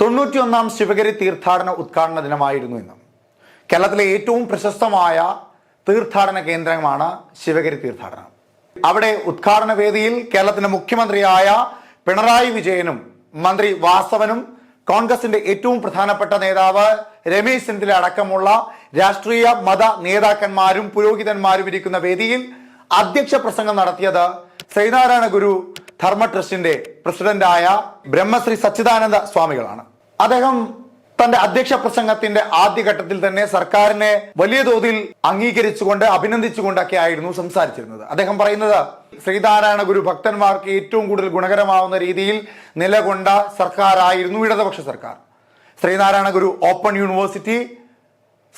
തൊണ്ണൂറ്റിയൊന്നാം ശിവഗിരി തീർത്ഥാടന ഉദ്ഘാടന ദിനമായിരുന്നു ഇന്ന്. കേരളത്തിലെ ഏറ്റവും പ്രശസ്തമായ തീർത്ഥാടന കേന്ദ്രമാണ് ശിവഗിരി തീർത്ഥാടനം. അവിടെ ഉദ്ഘാടന വേദിയിൽ കേരളത്തിന്റെ മുഖ്യമന്ത്രിയായ പിണറായി വിജയനും മന്ത്രി വാസവനും കോൺഗ്രസിന്റെ ഏറ്റവും പ്രധാനപ്പെട്ട നേതാവ് രമേശ് ചെന്നിത്തല അടക്കമുള്ള രാഷ്ട്രീയ മത നേതാക്കന്മാരും പുരോഹിതന്മാരും ഇരിക്കുന്ന വേദിയിൽ അധ്യക്ഷ പ്രസംഗം നടത്തിയത് ശ്രീനാരായണ ഗുരു ധർമ്മ ട്രസ്റ്റിന്റെ പ്രസിഡന്റായ ബ്രഹ്മശ്രീ സച്ചിദാനന്ദ സ്വാമികളാണ്. അദ്ദേഹം തന്റെ അധ്യക്ഷ പ്രസംഗത്തിന്റെ ആദ്യഘട്ടത്തിൽ തന്നെ സർക്കാരിനെ വലിയ തോതിൽ അംഗീകരിച്ചുകൊണ്ട് അഭിനന്ദിച്ചുകൊണ്ടൊക്കെ ആയിരുന്നു സംസാരിച്ചിരുന്നത്. അദ്ദേഹം പറയുന്നത് ശ്രീനാരായണ ഗുരു ഭക്തന്മാർക്ക് ഏറ്റവും കൂടുതൽ ഗുണകരമാവുന്ന രീതിയിൽ നിലകൊണ്ട സർക്കാരായിരുന്നു ഇടതുപക്ഷ സർക്കാർ. ശ്രീനാരായണ ഗുരു ഓപ്പൺ യൂണിവേഴ്സിറ്റി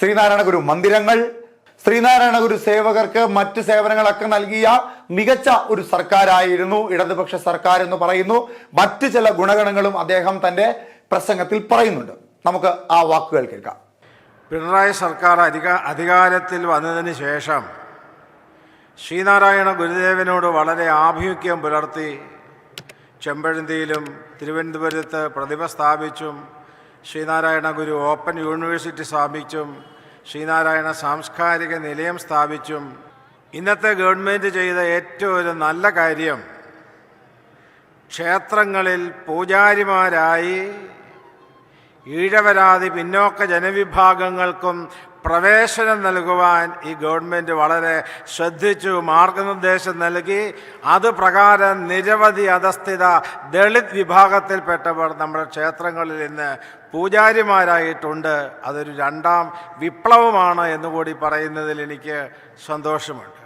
ശ്രീനാരായണ ഗുരു മന്ദിരങ്ങൾ ശ്രീനാരായണ ഗുരു സേവകർക്ക് മറ്റ് സേവനങ്ങളൊക്കെ നൽകിയ മികച്ച ഒരു സർക്കാരായിരുന്നു ഇടതുപക്ഷ സർക്കാർ എന്ന് പറയുന്നു. മറ്റ് ചില ഗുണഗണങ്ങളും അദ്ദേഹം തന്റെ പ്രസംഗത്തിൽ പറയുന്നുണ്ട്. നമുക്ക് ആ വാക്കുകൾ കേൾക്കാം. പിണറായി സർക്കാർ അധിക അധികാരത്തിൽ വന്നതിന് ശേഷം ശ്രീനാരായണ ഗുരുദേവനോട് വളരെ ആഭിമുഖ്യം പുലർത്തി ചെമ്പഴന്തിയിലും തിരുവനന്തപുരത്ത് പ്രതിഭ സ്ഥാപിച്ചും ശ്രീനാരായണ ഗുരു ഓപ്പൺ യൂണിവേഴ്സിറ്റി സ്ഥാപിച്ചും ശ്രീനാരായണ സാംസ്കാരിക നിലയം സ്ഥാപിച്ചും ഇന്നത്തെ ഗവൺമെന്റ് ചെയ്ത ഏറ്റവും ഒരു നല്ല കാര്യം ക്ഷേത്രങ്ങളിൽ പൂജാരിമാരായി ഈഴവരാതി പിന്നോക്ക ജനവിഭാഗങ്ങൾക്കും പ്രവേശനം നൽകുവാൻ ഈ ഗവൺമെന്റ് വളരെ ശ്രദ്ധിച്ചു മാർഗനിർദ്ദേശം നൽകി. അത് പ്രകാരം നിരവധി അധസ്ഥിത ദളിത് വിഭാഗത്തിൽപ്പെട്ടവർ നമ്മുടെ ക്ഷേത്രങ്ങളിൽ ഇന്ന് പൂജാരിമാരായിട്ടുണ്ട്. അതൊരു രണ്ടാം വിപ്ലവമാണ് എന്നുകൂടി പറയുന്നതിൽ എനിക്ക് സന്തോഷമുണ്ട്.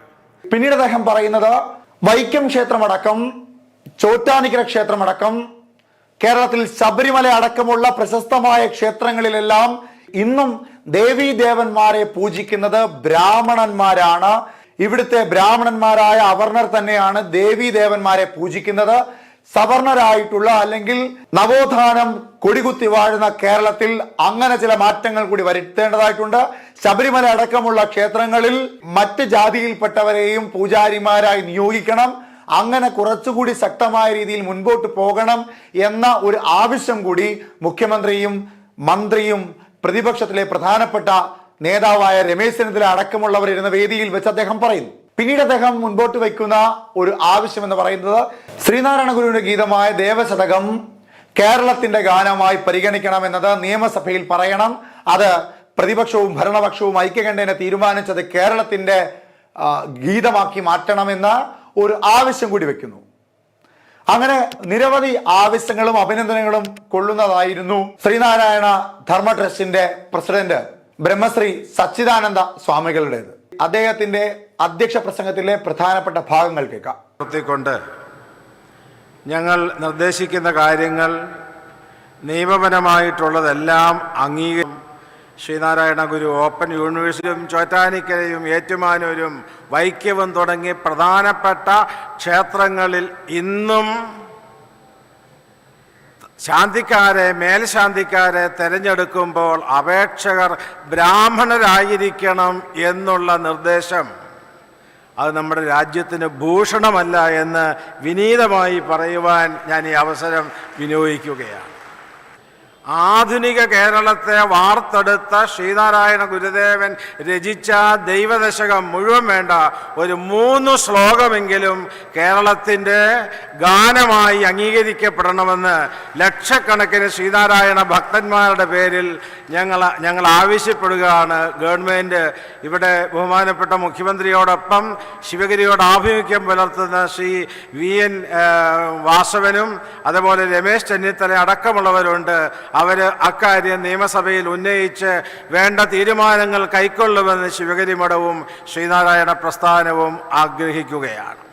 പിന്നീട് അദ്ദേഹം പറയുന്നത് വൈക്കം ക്ഷേത്രമടക്കം ചോറ്റാനിക്കര ക്ഷേത്രമടക്കം കേരളത്തിൽ ശബരിമല അടക്കമുള്ള പ്രശസ്തമായ ക്ഷേത്രങ്ങളിലെല്ലാം ഇന്നും ദേവീ ദേവന്മാരെ പൂജിക്കുന്നത് ബ്രാഹ്മണന്മാരാണ്. ഇവിടുത്തെ ബ്രാഹ്മണന്മാരായ അവർണർ തന്നെയാണ് ദേവീ ദേവന്മാരെ പൂജിക്കുന്നത്. സവർണരായിട്ടുള്ള അല്ലെങ്കിൽ നവോത്ഥാനം കൊടികുത്തി വാഴുന്ന കേരളത്തിൽ അങ്ങനെ ചില മാറ്റങ്ങൾ കൂടി വരുത്തേണ്ടതായിട്ടുണ്ട്. ശബരിമല അടക്കമുള്ള ക്ഷേത്രങ്ങളിൽ മറ്റ് ജാതിയിൽപ്പെട്ടവരെയും പൂജാരിമാരായി നിയോഗിക്കണം. അങ്ങനെ കുറച്ചുകൂടി ശക്തമായ രീതിയിൽ മുൻപോട്ട് പോകണം എന്ന ഒരു ആവശ്യം കൂടി മുഖ്യമന്ത്രിയും മന്ത്രിയും പ്രതിപക്ഷത്തിലെ പ്രധാനപ്പെട്ട നേതാവായ രമേശ് ചെന്നിത്തല അടക്കമുള്ളവർ ഇരുന്ന വേദിയിൽ വെച്ച് അദ്ദേഹം പറയുന്നു. പിന്നീട് അദ്ദേഹം മുൻപോട്ട് വയ്ക്കുന്ന ഒരു ആവശ്യം എന്ന് പറയുന്നത് ശ്രീനാരായണ ഗുരുവിന്റെ ഗീതമായ ദേവശതകം കേരളത്തിന്റെ ഗാനമായി പരിഗണിക്കണം പരിഗണിക്കണമെന്നത് നിയമസഭയിൽ പറയണം. അത് പ്രതിപക്ഷവും ഭരണപക്ഷവും ഐക്യകണ്ഠേനെ തീരുമാനിച്ചത് കേരളത്തിന്റെ ഗീതമാക്കി മാറ്റണമെന്ന ഒരു ആവശ്യം കൂടി വെക്കുന്നു. അങ്ങനെ നിരവധി ആവശ്യങ്ങളും അഭിനന്ദനങ്ങളും കൊള്ളുന്നതായിരുന്നു ശ്രീനാരായണ ധർമ്മ ട്രസ്റ്റിന്റെ പ്രസിഡന്റ് ബ്രഹ്മശ്രീ സച്ചിദാനന്ദ സ്വാമികളുടേത്. അദ്ദേഹത്തിന്റെ അധ്യക്ഷ പ്രസംഗത്തിലെ പ്രധാനപ്പെട്ട ഭാഗങ്ങൾ കേൾക്കാം. ഞങ്ങൾ നിർദ്ദേശിക്കുന്ന കാര്യങ്ങൾ നിയമപരമായിട്ടുള്ളതെല്ലാം അംഗീകരിക്കും ശ്രീനാരായണ ഗുരു ഓപ്പൺ യൂണിവേഴ്സിറ്റിയും ചോറ്റാനിക്കരയും ഏറ്റുമാനൂരും വൈക്കവും തുടങ്ങി പ്രധാനപ്പെട്ട ക്ഷേത്രങ്ങളിൽ ഇന്നും ശാന്തിക്കാരെ മേൽശാന്തിക്കാരെ തിരഞ്ഞെടുക്കുമ്പോൾ അപേക്ഷകർ ബ്രാഹ്മണരായിരിക്കണം എന്നുള്ള നിർദ്ദേശം. അത് നമ്മുടെ രാജ്യത്തിന് ഭൂഷണമല്ല എന്ന് വിനീതമായി പറയുവാൻ ഞാൻ ഈ അവസരം വിനിയോഗിക്കുകയാണ്. ആധുനിക കേരളത്തെ വാർത്തെടുത്ത ശ്രീനാരായണ ഗുരുദേവൻ രചിച്ച ദൈവദശകം മുഴുവൻ വേണ്ട ഒരു മൂന്ന് ശ്ലോകമെങ്കിലും കേരളത്തിന്റെ ഗാനമായി അംഗീകരിക്കപ്പെടണമെന്ന് ലക്ഷക്കണക്കിന് ശ്രീനാരായണ ഭക്തന്മാരുടെ പേരിൽ ഞങ്ങൾ ഞങ്ങൾ ആവശ്യപ്പെടുകയാണ്. ഗവൺമെന്റ് ഇവിടെ ബഹുമാനപ്പെട്ട മുഖ്യമന്ത്രിയോടൊപ്പം ശിവഗിരിയോട് ആഭിമുഖ്യം പുലർത്തുന്ന ശ്രീ വി എൻ വാസവനും അതുപോലെ രമേശ് ചെന്നിത്തല അടക്കമുള്ളവരുണ്ട്. അവർ അക്കാര്യം നിയമസഭയിൽ ഉന്നയിച്ച് വേണ്ട തീരുമാനങ്ങൾ കൈക്കൊള്ളുമെന്ന് ശിവഗിരി മഠവും ശ്രീനാരായണ പ്രസ്ഥാനവും ആഗ്രഹിക്കുകയാണ്.